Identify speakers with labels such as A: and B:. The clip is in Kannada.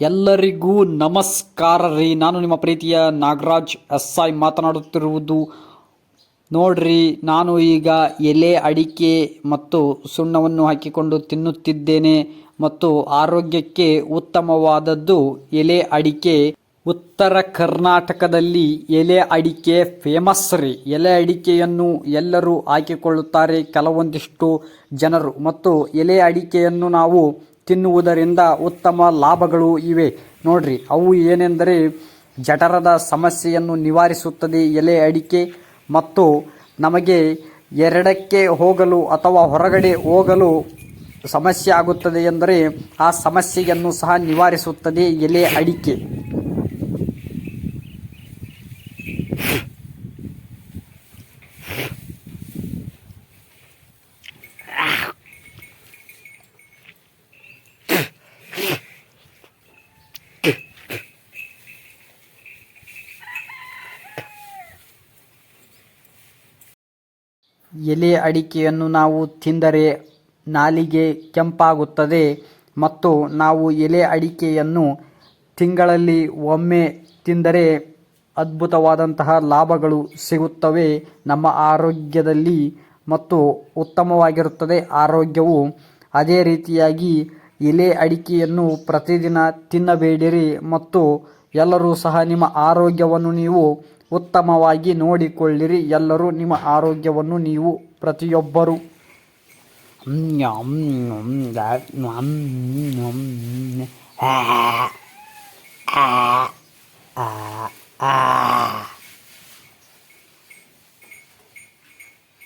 A: ಎಲ್ಲರಿಗೂ ನಮಸ್ಕಾರ ರೀ. ನಾನು ನಿಮ್ಮ ಪ್ರೀತಿಯ ನಾಗರಾಜ್ ಎಸ್ ಐ ಮಾತನಾಡುತ್ತಿರುವುದು. ನೋಡ್ರಿ, ನಾನು ಈಗ ಎಲೆ ಅಡಿಕೆ ಮತ್ತು ಸುಣ್ಣವನ್ನು ಹಾಕಿಕೊಂಡು ತಿನ್ನುತ್ತಿದ್ದೇನೆ ಮತ್ತು ಆರೋಗ್ಯಕ್ಕೆ ಉತ್ತಮವಾದದ್ದು ಎಲೆ ಅಡಿಕೆ. ಉತ್ತರ ಕರ್ನಾಟಕದಲ್ಲಿ ಎಲೆ ಅಡಿಕೆ ಫೇಮಸ್ ರೀ. ಎಲೆ ಅಡಿಕೆಯನ್ನು ಎಲ್ಲರೂ ಹಾಕಿಕೊಳ್ಳುತ್ತಾರೆ ಕೆಲವೊಂದಿಷ್ಟು ಜನರು ಮತ್ತು ಎಲೆ ಅಡಿಕೆಯನ್ನು ನಾವು ತಿನ್ನುವುದರಿಂದ ಉತ್ತಮ ಲಾಭಗಳು ಇವೆ. ನೋಡ್ರಿ, ಅವು ಏನೆಂದರೆ ಜಠರದ ಸಮಸ್ಯೆಯನ್ನು ನಿವಾರಿಸುತ್ತದೆ ಎಲೆ ಅಡಿಕೆ ಮತ್ತು ನಮಗೆ ಎರಡಕ್ಕೆ ಹೋಗಲು ಅಥವಾ ಹೊರಗಡೆ ಹೋಗಲು ಸಮಸ್ಯೆ ಆಗುತ್ತದೆ ಎಂದರೆ ಆ ಸಮಸ್ಯೆಯನ್ನು ಸಹ ನಿವಾರಿಸುತ್ತದೆ ಎಲೆ ಅಡಿಕೆ. ಎಲೆ ಅಡಿಕೆಯನ್ನು ನಾವು ತಿಂದರೆ ನಾಲಿಗೆ ಕೆಂಪಾಗುತ್ತದೆ ಮತ್ತು ನಾವು ಎಲೆ ಅಡಿಕೆಯನ್ನು ತಿಂಗಳಲ್ಲಿ ಒಮ್ಮೆ ತಿಂದರೆ ಅದ್ಭುತವಾದಂತಹ ಲಾಭಗಳು ಸಿಗುತ್ತವೆ. ನಮ್ಮ ಆರೋಗ್ಯದಲ್ಲಿ ಮತ್ತು ಉತ್ತಮವಾಗಿರುತ್ತದೆ. ಆರೋಗ್ಯವು ಅದೇ ರೀತಿಯಾಗಿ ಎಲೆ ಅಡಿಕೆಯನ್ನು ಪ್ರತಿದಿನ ತಿನ್ನಬೇಡಿರಿ ಮತ್ತು ಎಲ್ಲರೂ ಸಹ ನಿಮ್ಮ ಆರೋಗ್ಯವನ್ನು ನೀವು ಉತ್ತಮವಾಗಿ ನೋಡಿಕೊಳ್ಳಿರಿ. ಎಲ್ಲರೂ ನಿಮ್ಮ ಆರೋಗ್ಯವನ್ನು ನೀವು ಪ್ರತಿಯೊಬ್ಬರು. ಆ